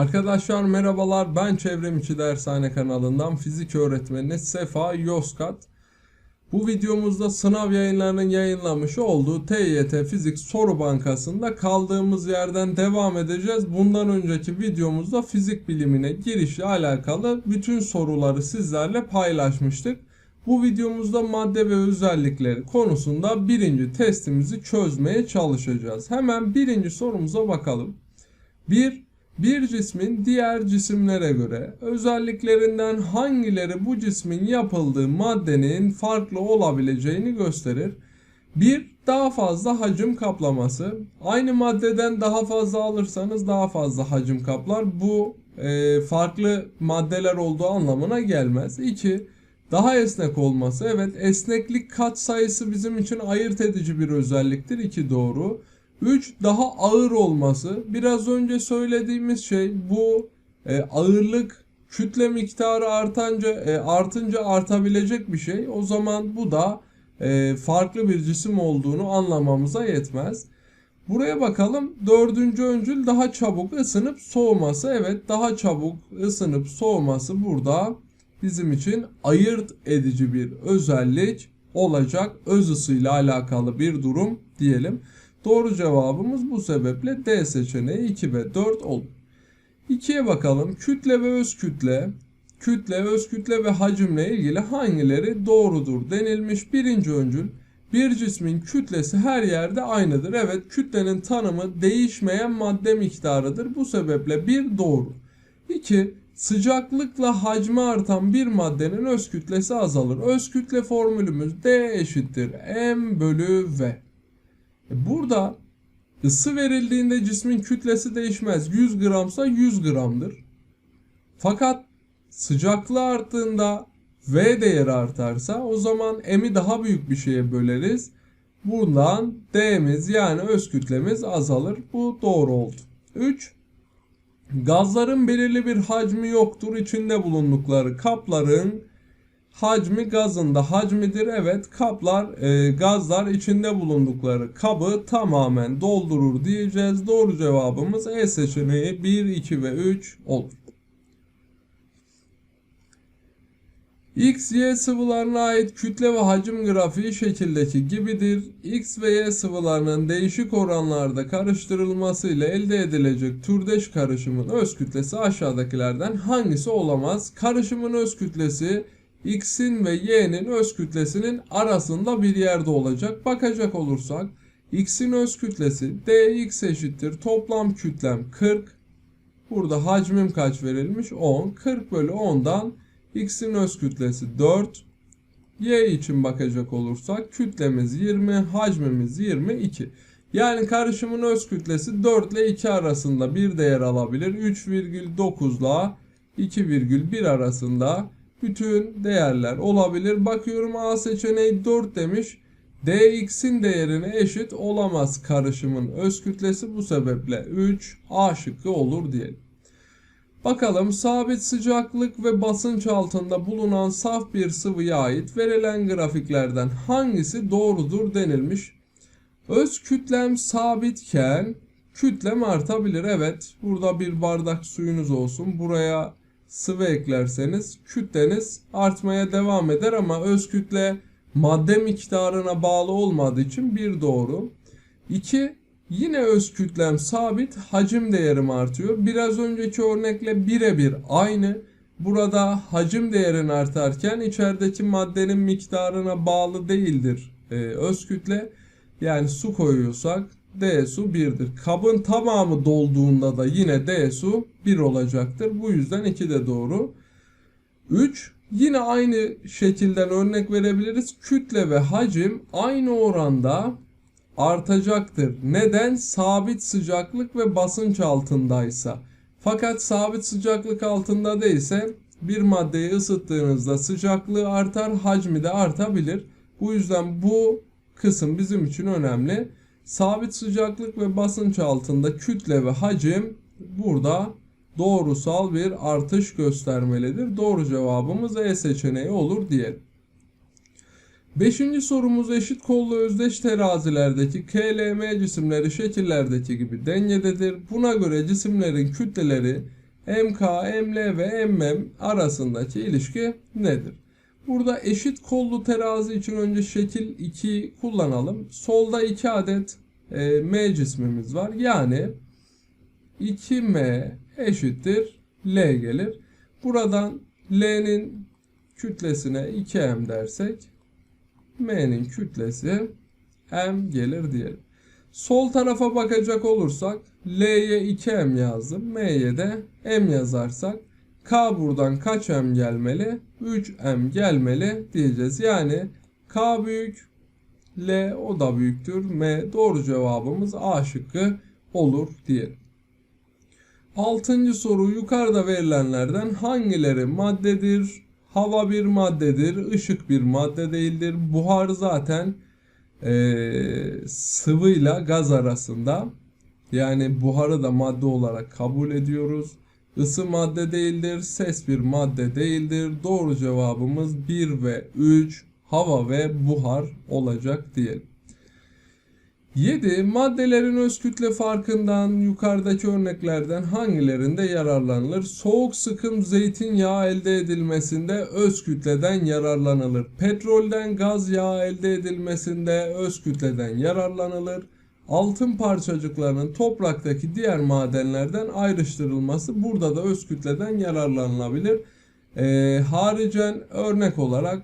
Arkadaşlar merhabalar ben Çevrimiçi Dershane kanalından fizik öğretmeni Sefa Yozgat. Bu videomuzda sınav yayınlarının yayınlamış olduğu TYT Fizik Soru Bankası'nda kaldığımız yerden devam edeceğiz. Bundan önceki videomuzda fizik bilimine girişle alakalı bütün soruları sizlerle paylaşmıştık. Bu videomuzda madde ve özellikleri konusunda birinci testimizi çözmeye çalışacağız. Hemen birinci sorumuza bakalım. 1. Bir cismin diğer cisimlere göre özelliklerinden hangileri bu cismin yapıldığı maddenin farklı olabileceğini gösterir. 1. Daha fazla hacim kaplaması. Aynı maddeden daha fazla alırsanız daha fazla hacim kaplar. Bu e, farklı maddeler olduğu anlamına gelmez. 2. Daha esnek olması. Evet esneklik kat sayısı bizim için ayırt edici bir özelliktir. 2 doğru. 3 daha ağır olması. Biraz önce söylediğimiz şey bu e, ağırlık kütle miktarı artınca e, artınca artabilecek bir şey. O zaman bu da e, farklı bir cisim olduğunu anlamamıza yetmez. Buraya bakalım. Dördüncü öncül daha çabuk ısınıp soğuması. Evet daha çabuk ısınıp soğuması burada bizim için ayırt edici bir özellik olacak. Öz ısıyla alakalı bir durum diyelim. Doğru cevabımız bu sebeple D seçeneği 2 ve 4 olur. 2'ye bakalım. Kütle ve öz kütle. Kütle, öz kütle ve hacimle ilgili hangileri doğrudur denilmiş. Birinci öncül. Bir cismin kütlesi her yerde aynıdır. Evet kütlenin tanımı değişmeyen madde miktarıdır. Bu sebeple bir doğru. 2. Sıcaklıkla hacmi artan bir maddenin öz kütlesi azalır. Öz kütle formülümüz D eşittir M bölü V. Burada ısı verildiğinde cismin kütlesi değişmez. 100 gramsa 100 gramdır. Fakat sıcaklığı arttığında V değeri artarsa o zaman M'i daha büyük bir şeye böleriz. Bundan D'miz yani öz kütlemiz azalır. Bu doğru oldu. 3. Gazların belirli bir hacmi yoktur. İçinde bulundukları kapların hacmi gazında hacmidir. Evet kaplar e, gazlar içinde bulundukları kabı tamamen doldurur diyeceğiz. Doğru cevabımız E seçeneği 1, 2 ve 3 olur. X, Y sıvılarına ait kütle ve hacim grafiği şekildeki gibidir. X ve Y sıvılarının değişik oranlarda karıştırılmasıyla elde edilecek türdeş karışımın öz kütlesi aşağıdakilerden hangisi olamaz? Karışımın öz kütlesi x'in ve y'nin öz kütlesinin arasında bir yerde olacak. Bakacak olursak x'in öz kütlesi dx eşittir toplam kütlem 40. Burada hacmim kaç verilmiş? 10. 40 bölü 10'dan x'in öz kütlesi 4. Y için bakacak olursak kütlemiz 20, hacmimiz 22. Yani karışımın öz kütlesi 4 ile 2 arasında bir değer alabilir. 3,9 ile 2,1 arasında bütün değerler olabilir. Bakıyorum A seçeneği 4 demiş. dx'in değerine eşit olamaz karışımın öz kütlesi bu sebeple 3 A şıkkı olur diyelim. Bakalım sabit sıcaklık ve basınç altında bulunan saf bir sıvıya ait verilen grafiklerden hangisi doğrudur denilmiş. Öz kütlem sabitken kütlem artabilir. Evet burada bir bardak suyunuz olsun. Buraya sıvı eklerseniz kütleniz artmaya devam eder ama öz kütle madde miktarına bağlı olmadığı için bir doğru. 2. Yine öz kütlem sabit, hacim değerim artıyor. Biraz önceki örnekle birebir aynı. Burada hacim değerin artarken içerideki maddenin miktarına bağlı değildir ee, öz kütle. Yani su koyuyorsak D su 1'dir. Kabın tamamı dolduğunda da yine D su 1 olacaktır. Bu yüzden 2 de doğru. 3. Yine aynı şekilden örnek verebiliriz. Kütle ve hacim aynı oranda artacaktır. Neden? Sabit sıcaklık ve basınç altındaysa. Fakat sabit sıcaklık altında değilse bir maddeyi ısıttığınızda sıcaklığı artar, hacmi de artabilir. Bu yüzden bu kısım bizim için önemli. Sabit sıcaklık ve basınç altında kütle ve hacim burada doğrusal bir artış göstermelidir. Doğru cevabımız E seçeneği olur diyelim. Beşinci sorumuz eşit kollu özdeş terazilerdeki KLM cisimleri şekillerdeki gibi dengededir. Buna göre cisimlerin kütleleri MK, ML ve MM arasındaki ilişki nedir? Burada eşit kollu terazi için önce şekil 2 kullanalım. Solda 2 adet e, M cismimiz var. Yani 2M eşittir L gelir. Buradan L'nin kütlesine 2M dersek M'nin kütlesi M gelir diyelim. Sol tarafa bakacak olursak L'ye 2M yazdım. M'ye de M yazarsak K buradan kaç M gelmeli? 3M gelmeli diyeceğiz. Yani K büyük, L o da büyüktür. M doğru cevabımız A şıkkı olur diyelim. Altıncı soru yukarıda verilenlerden hangileri maddedir? Hava bir maddedir, ışık bir madde değildir. Buhar zaten e, sıvıyla gaz arasında. Yani buharı da madde olarak kabul ediyoruz. Isı madde değildir, ses bir madde değildir. Doğru cevabımız 1 ve 3 hava ve buhar olacak diyelim. 7. Maddelerin öz kütle farkından yukarıdaki örneklerden hangilerinde yararlanılır? Soğuk sıkım zeytinyağı elde edilmesinde öz kütleden yararlanılır. Petrolden gaz yağı elde edilmesinde öz kütleden yararlanılır. Altın parçacıklarının topraktaki diğer madenlerden ayrıştırılması burada da öz kütleden yararlanılabilir. Ee, haricen örnek olarak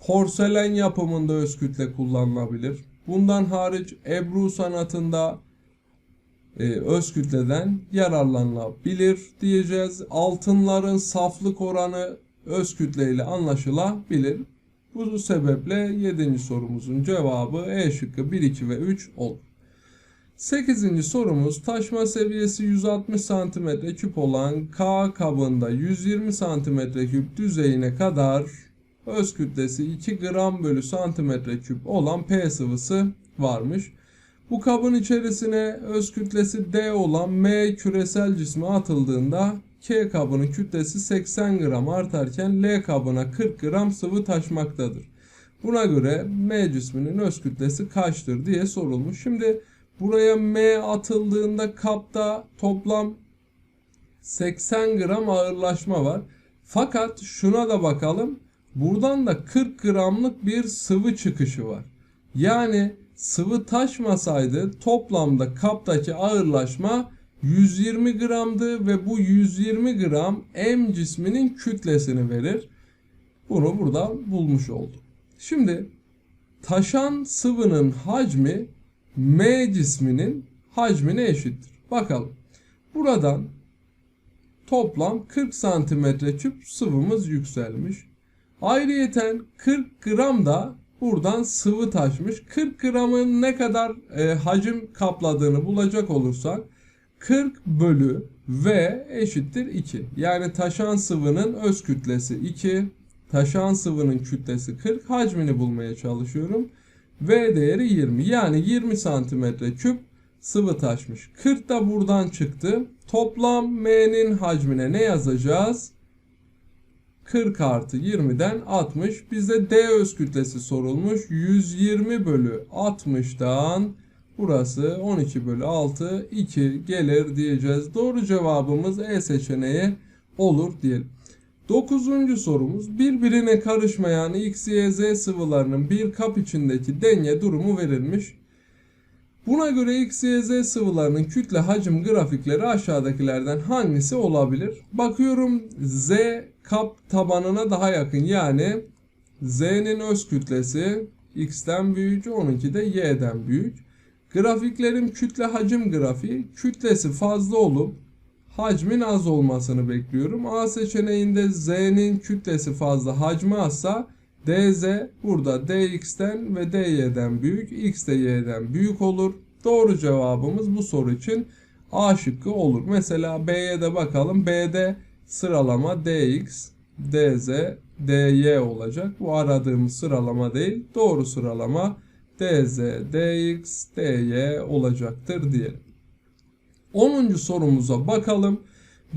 porselen yapımında öz kütle kullanılabilir. Bundan hariç Ebru sanatında e, öz kütleden yararlanılabilir diyeceğiz. Altınların saflık oranı öz kütle ile anlaşılabilir. Bu sebeple 7. sorumuzun cevabı E şıkkı 1, 2 ve 3 olur. 8. sorumuz taşma seviyesi 160 cm küp olan K kabında 120 cm küp düzeyine kadar öz kütlesi 2 gram bölü santimetre küp olan P sıvısı varmış. Bu kabın içerisine öz kütlesi D olan M küresel cismi atıldığında K kabının kütlesi 80 gram artarken L kabına 40 gram sıvı taşmaktadır. Buna göre M cisminin öz kütlesi kaçtır diye sorulmuş. Şimdi buraya M atıldığında kapta toplam 80 gram ağırlaşma var. Fakat şuna da bakalım. Buradan da 40 gramlık bir sıvı çıkışı var. Yani sıvı taşmasaydı toplamda kaptaki ağırlaşma 120 gramdı ve bu 120 gram M cisminin kütlesini verir. Bunu burada bulmuş olduk. Şimdi taşan sıvının hacmi M cisminin hacmine eşittir. Bakalım. Buradan toplam 40 santimetre küp sıvımız yükselmiş. Ayrıyeten 40 gram da buradan sıvı taşmış. 40 gramın ne kadar e, hacim kapladığını bulacak olursak 40 bölü V eşittir 2. Yani taşan sıvının öz kütlesi 2. Taşan sıvının kütlesi 40. Hacmini bulmaya çalışıyorum. V değeri 20. Yani 20 santimetre küp sıvı taşmış. 40 da buradan çıktı. Toplam M'nin hacmine ne yazacağız? 40 artı 20'den 60. Bize D öz kütlesi sorulmuş. 120 bölü 60'dan burası 12 bölü 6 2 gelir diyeceğiz. Doğru cevabımız E seçeneği olur diyelim. Dokuzuncu sorumuz birbirine karışmayan X, Y, Z sıvılarının bir kap içindeki denge durumu verilmiş. Buna göre X, Y, Z sıvılarının kütle hacim grafikleri aşağıdakilerden hangisi olabilir? Bakıyorum Z kap tabanına daha yakın yani Z'nin öz kütlesi X'ten büyük, 12 de Y'den büyük. Grafiklerim kütle hacim grafiği kütlesi fazla olup hacmin az olmasını bekliyorum. A seçeneğinde Z'nin kütlesi fazla hacmi azsa DZ burada DX'ten ve DY'den büyük, X de Y'den büyük olur. Doğru cevabımız bu soru için A şıkkı olur. Mesela B'ye de bakalım. B'de sıralama DX, DZ, DY olacak. Bu aradığımız sıralama değil. Doğru sıralama DZ, DX, DY olacaktır diyelim. 10. sorumuza bakalım.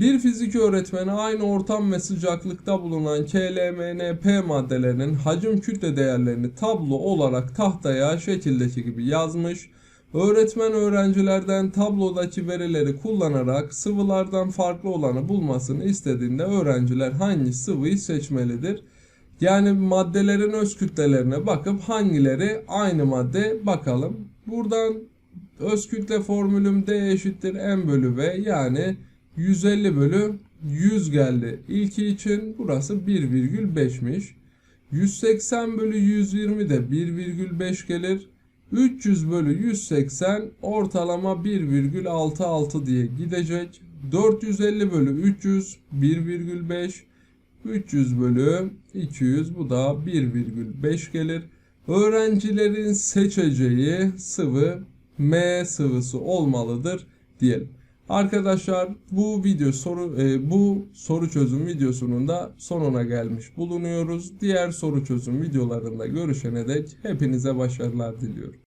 Bir fizik öğretmeni aynı ortam ve sıcaklıkta bulunan KLMNP maddelerinin hacim kütle değerlerini tablo olarak tahtaya şekildeki gibi yazmış. Öğretmen öğrencilerden tablodaki verileri kullanarak sıvılardan farklı olanı bulmasını istediğinde öğrenciler hangi sıvıyı seçmelidir? Yani maddelerin öz kütlelerine bakıp hangileri aynı madde bakalım. Buradan öz kütle formülüm D eşittir M bölü V yani 150 bölü 100 geldi. İlki için burası 1,5'miş. 180 bölü 120 de 1,5 gelir. 300 bölü 180 ortalama 1,66 diye gidecek. 450 bölü 300 1,5 300 bölü 200 bu da 1,5 gelir. Öğrencilerin seçeceği sıvı M sıvısı olmalıdır diyelim. Arkadaşlar bu video soru e, bu soru çözüm videosunun da sonuna gelmiş bulunuyoruz. Diğer soru çözüm videolarında görüşene dek hepinize başarılar diliyorum.